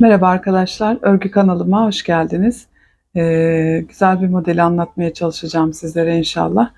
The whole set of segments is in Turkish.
Merhaba arkadaşlar, örgü kanalıma hoş geldiniz. Ee, güzel bir modeli anlatmaya çalışacağım sizlere inşallah.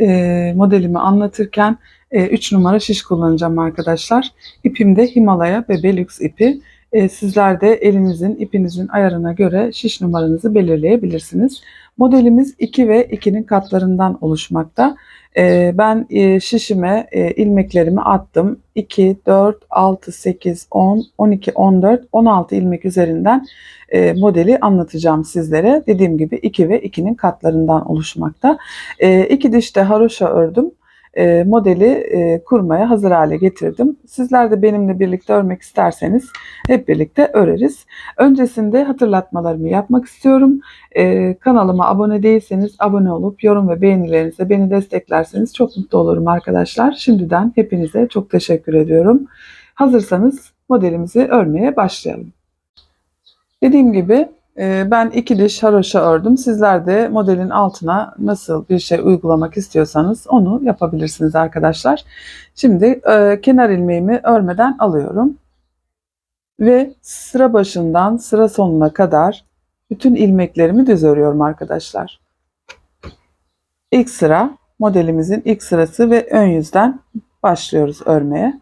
Ee, modelimi anlatırken 3 numara şiş kullanacağım arkadaşlar. İpim de Himalaya Bebe Lux ipi. Ee, sizler de elinizin, ipinizin ayarına göre şiş numaranızı belirleyebilirsiniz. Modelimiz 2 ve 2'nin katlarından oluşmakta. Ee, ben e, şişime e, ilmeklerimi attım. 2, 4, 6, 8, 10, 12, 14, 16 ilmek üzerinden e, modeli anlatacağım sizlere. Dediğim gibi 2 ve 2'nin katlarından oluşmakta. 2 dişte haroşa ördüm. Modeli kurmaya hazır hale getirdim. Sizler de benimle birlikte örmek isterseniz hep birlikte öreriz. Öncesinde hatırlatmalarımı yapmak istiyorum. Kanalıma abone değilseniz abone olup yorum ve beğenilerinizle beni desteklerseniz çok mutlu olurum arkadaşlar. Şimdiden hepinize çok teşekkür ediyorum. Hazırsanız modelimizi örmeye başlayalım. Dediğim gibi e, ben iki diş haroşa ördüm. Sizler de modelin altına nasıl bir şey uygulamak istiyorsanız onu yapabilirsiniz arkadaşlar. Şimdi e, kenar ilmeğimi örmeden alıyorum. Ve sıra başından sıra sonuna kadar bütün ilmeklerimi düz örüyorum arkadaşlar. İlk sıra modelimizin ilk sırası ve ön yüzden başlıyoruz örmeye.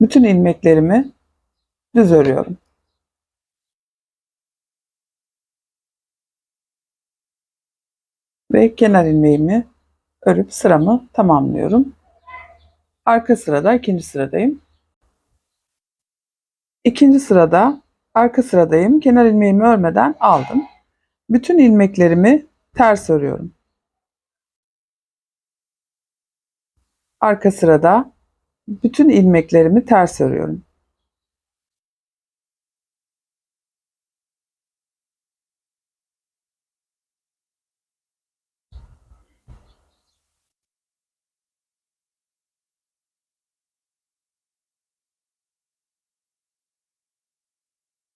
Bütün ilmeklerimi düz örüyorum. Ve kenar ilmeğimi örüp sıramı tamamlıyorum. Arka sırada ikinci sıradayım. İkinci sırada arka sıradayım. Kenar ilmeğimi örmeden aldım. Bütün ilmeklerimi ters örüyorum. Arka sırada bütün ilmeklerimi ters örüyorum.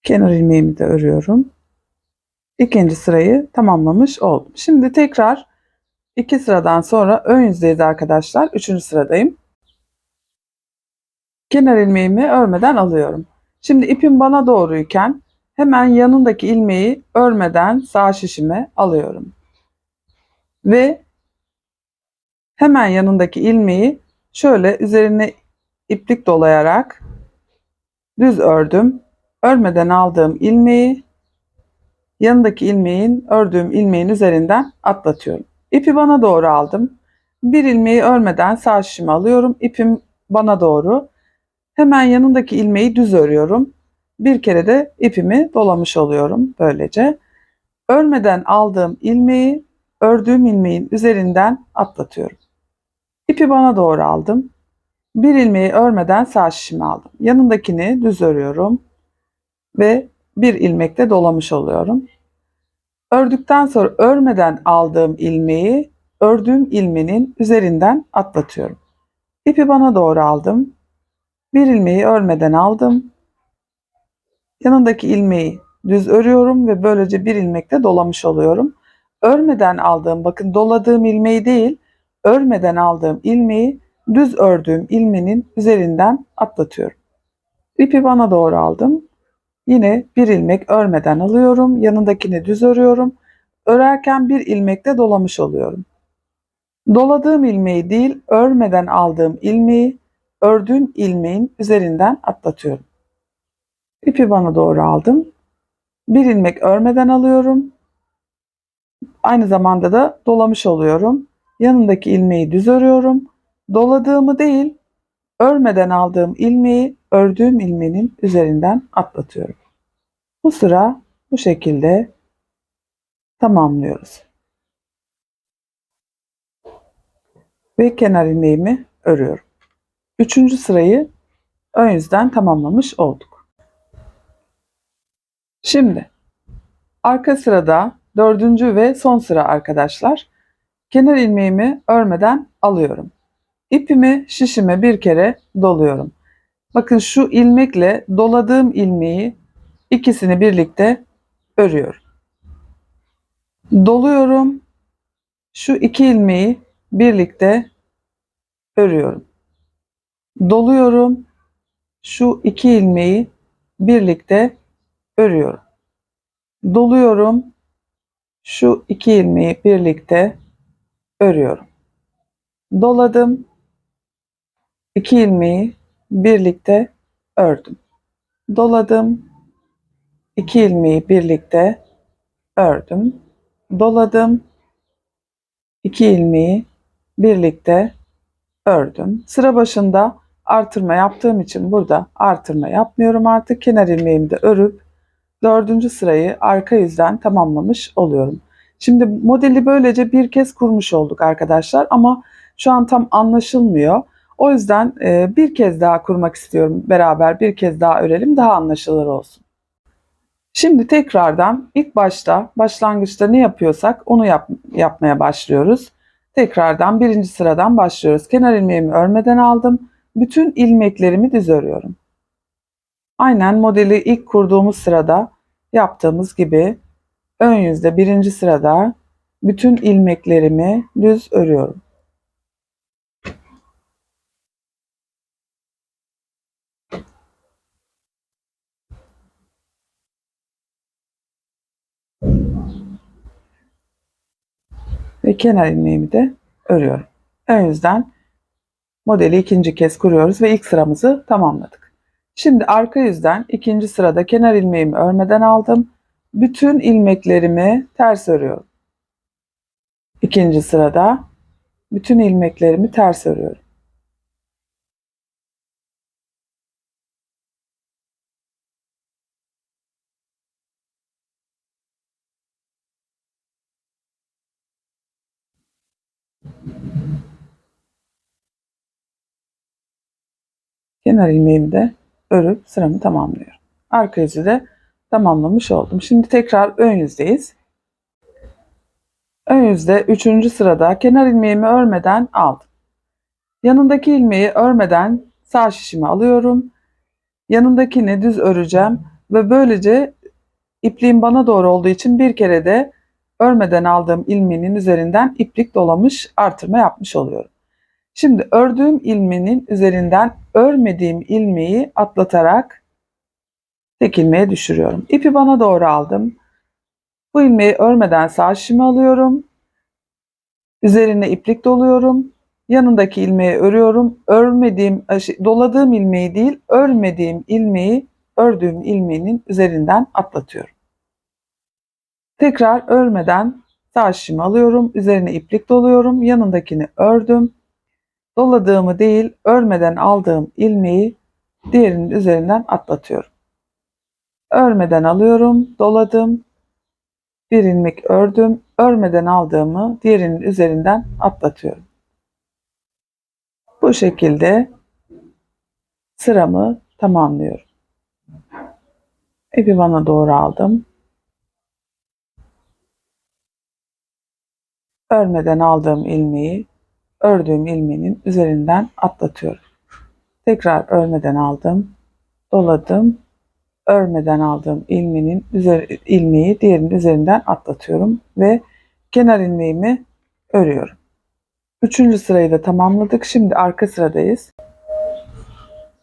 Kenar ilmeğimi de örüyorum. İkinci sırayı tamamlamış oldum. Şimdi tekrar iki sıradan sonra ön yüzdeyiz arkadaşlar. Üçüncü sıradayım. Kenar ilmeğimi örmeden alıyorum. Şimdi ipim bana doğruyken hemen yanındaki ilmeği örmeden sağ şişime alıyorum. Ve hemen yanındaki ilmeği şöyle üzerine iplik dolayarak düz ördüm. Örmeden aldığım ilmeği yanındaki ilmeğin ördüğüm ilmeğin üzerinden atlatıyorum. İpi bana doğru aldım. Bir ilmeği örmeden sağ şişime alıyorum. İpim bana doğru. Hemen yanındaki ilmeği düz örüyorum. Bir kere de ipimi dolamış oluyorum böylece. Örmeden aldığım ilmeği ördüğüm ilmeğin üzerinden atlatıyorum. İpi bana doğru aldım. Bir ilmeği örmeden sağ şişime aldım. Yanındakini düz örüyorum ve bir ilmekle dolamış oluyorum. Ördükten sonra örmeden aldığım ilmeği ördüğüm ilmenin üzerinden atlatıyorum. İpi bana doğru aldım. Bir ilmeği örmeden aldım. Yanındaki ilmeği düz örüyorum ve böylece bir ilmekle dolamış oluyorum. Örmeden aldığım, bakın doladığım ilmeği değil, örmeden aldığım ilmeği düz ördüğüm ilmenin üzerinden atlatıyorum. İpi bana doğru aldım. Yine bir ilmek örmeden alıyorum. Yanındakini düz örüyorum. Örerken bir ilmekle dolamış oluyorum. Doladığım ilmeği değil, örmeden aldığım ilmeği ördüğüm ilmeğin üzerinden atlatıyorum. İpi bana doğru aldım. Bir ilmek örmeden alıyorum. Aynı zamanda da dolamış oluyorum. Yanındaki ilmeği düz örüyorum. Doladığımı değil, örmeden aldığım ilmeği ördüğüm ilmeğin üzerinden atlatıyorum. Bu sıra bu şekilde tamamlıyoruz. Ve kenar ilmeğimi örüyorum. Üçüncü sırayı ön yüzden tamamlamış olduk. Şimdi arka sırada dördüncü ve son sıra arkadaşlar. Kenar ilmeğimi örmeden alıyorum. İpimi şişime bir kere doluyorum. Bakın şu ilmekle doladığım ilmeği ikisini birlikte örüyorum. Doluyorum. Şu iki ilmeği birlikte örüyorum. Doluyorum. şu iki ilmeği birlikte örüyorum. Doluyorum. Şu iki ilmeği birlikte örüyorum. Doladım. İki ilmeği birlikte ördüm. Doladım. İki ilmeği birlikte ördüm. Doladım. İki ilmeği birlikte ördüm. Sıra başında artırma yaptığım için burada artırma yapmıyorum artık. Kenar ilmeğimi de örüp dördüncü sırayı arka yüzden tamamlamış oluyorum. Şimdi modeli böylece bir kez kurmuş olduk arkadaşlar ama şu an tam anlaşılmıyor. O yüzden e, bir kez daha kurmak istiyorum beraber bir kez daha örelim daha anlaşılır olsun. Şimdi tekrardan ilk başta başlangıçta ne yapıyorsak onu yap, yapmaya başlıyoruz. Tekrardan birinci sıradan başlıyoruz. Kenar ilmeğimi örmeden aldım. Bütün ilmeklerimi düz örüyorum. Aynen modeli ilk kurduğumuz sırada yaptığımız gibi ön yüzde birinci sırada bütün ilmeklerimi düz örüyorum. Ve kenar ilmeğimi de örüyorum. Ön yüzden modeli ikinci kez kuruyoruz ve ilk sıramızı tamamladık. Şimdi arka yüzden ikinci sırada kenar ilmeğimi örmeden aldım. Bütün ilmeklerimi ters örüyorum. İkinci sırada bütün ilmeklerimi ters örüyorum. Kenar ilmeğimi de örüp sıramı tamamlıyorum. Arka yüzü de tamamlamış oldum. Şimdi tekrar ön yüzdeyiz. Ön yüzde 3. sırada kenar ilmeğimi örmeden aldım. Yanındaki ilmeği örmeden sağ şişimi alıyorum. Yanındakini düz öreceğim ve böylece ipliğim bana doğru olduğu için bir kere de örmeden aldığım ilmeğin üzerinden iplik dolamış artırma yapmış oluyorum. Şimdi ördüğüm ilmeğin üzerinden örmediğim ilmeği atlatarak tek ilmeğe düşürüyorum. İpi bana doğru aldım. Bu ilmeği örmeden sağ şişimi alıyorum. Üzerine iplik doluyorum. Yanındaki ilmeği örüyorum. Örmediğim, şey, doladığım ilmeği değil, örmediğim ilmeği ördüğüm ilmeğinin üzerinden atlatıyorum. Tekrar örmeden sağ şişimi alıyorum. Üzerine iplik doluyorum. Yanındakini ördüm. Doladığımı değil, örmeden aldığım ilmeği diğerinin üzerinden atlatıyorum. Örmeden alıyorum, doladım. Bir ilmek ördüm, örmeden aldığımı diğerinin üzerinden atlatıyorum. Bu şekilde sıramı tamamlıyorum. İpi bana doğru aldım. Örmeden aldığım ilmeği ördüğüm ilmeğin üzerinden atlatıyorum. Tekrar örmeden aldım, doladım, örmeden aldığım ilmeğin üzeri, ilmeği diğerinin üzerinden atlatıyorum ve kenar ilmeğimi örüyorum. Üçüncü sırayı da tamamladık. Şimdi arka sıradayız.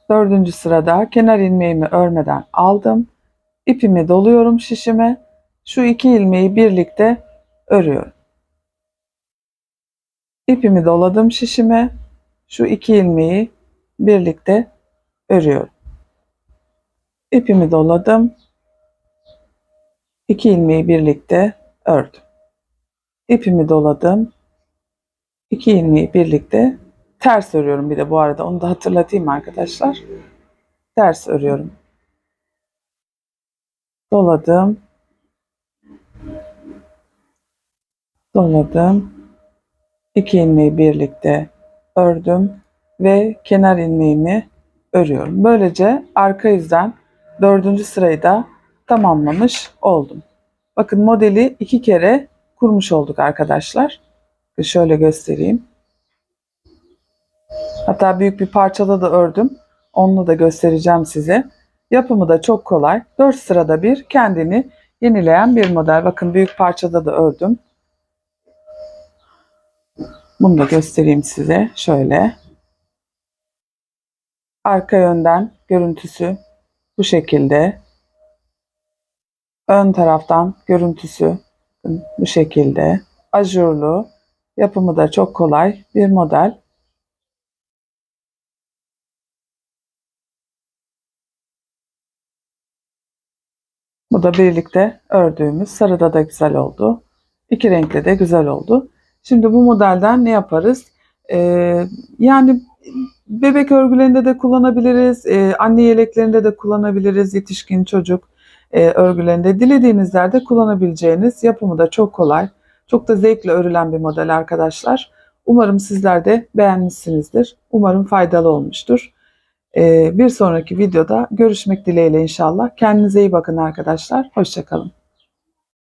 Dördüncü sırada kenar ilmeğimi örmeden aldım. İpimi doluyorum şişime. Şu iki ilmeği birlikte örüyorum. İpimi doladım şişime. Şu iki ilmeği birlikte örüyorum. İpimi doladım. İki ilmeği birlikte ördüm. İpimi doladım. İki ilmeği birlikte ters örüyorum bir de bu arada onu da hatırlatayım arkadaşlar. Ters örüyorum. Doladım. Doladım. İki ilmeği birlikte ördüm ve kenar ilmeğimi örüyorum. Böylece arka yüzden dördüncü sırayı da tamamlamış oldum. Bakın modeli iki kere kurmuş olduk arkadaşlar. Şöyle göstereyim. Hatta büyük bir parçada da ördüm. Onu da göstereceğim size. Yapımı da çok kolay. 4 sırada bir kendini yenileyen bir model. Bakın büyük parçada da ördüm. Bunu da göstereyim size. Şöyle. Arka yönden görüntüsü bu şekilde. Ön taraftan görüntüsü bu şekilde. Ajurlu, yapımı da çok kolay bir model. Bu da birlikte ördüğümüz sarıda da güzel oldu. İki renkli de güzel oldu. Şimdi bu modelden ne yaparız? Ee, yani bebek örgülerinde de kullanabiliriz. ee, anne yeleklerinde de kullanabiliriz. Yetişkin çocuk e, örgülerinde dilediğiniz yerde kullanabileceğiniz yapımı da çok kolay. Çok da zevkle örülen bir model arkadaşlar. Umarım sizler de beğenmişsinizdir. Umarım faydalı olmuştur. Ee, bir sonraki videoda görüşmek dileğiyle inşallah. Kendinize iyi bakın arkadaşlar. Hoşçakalın.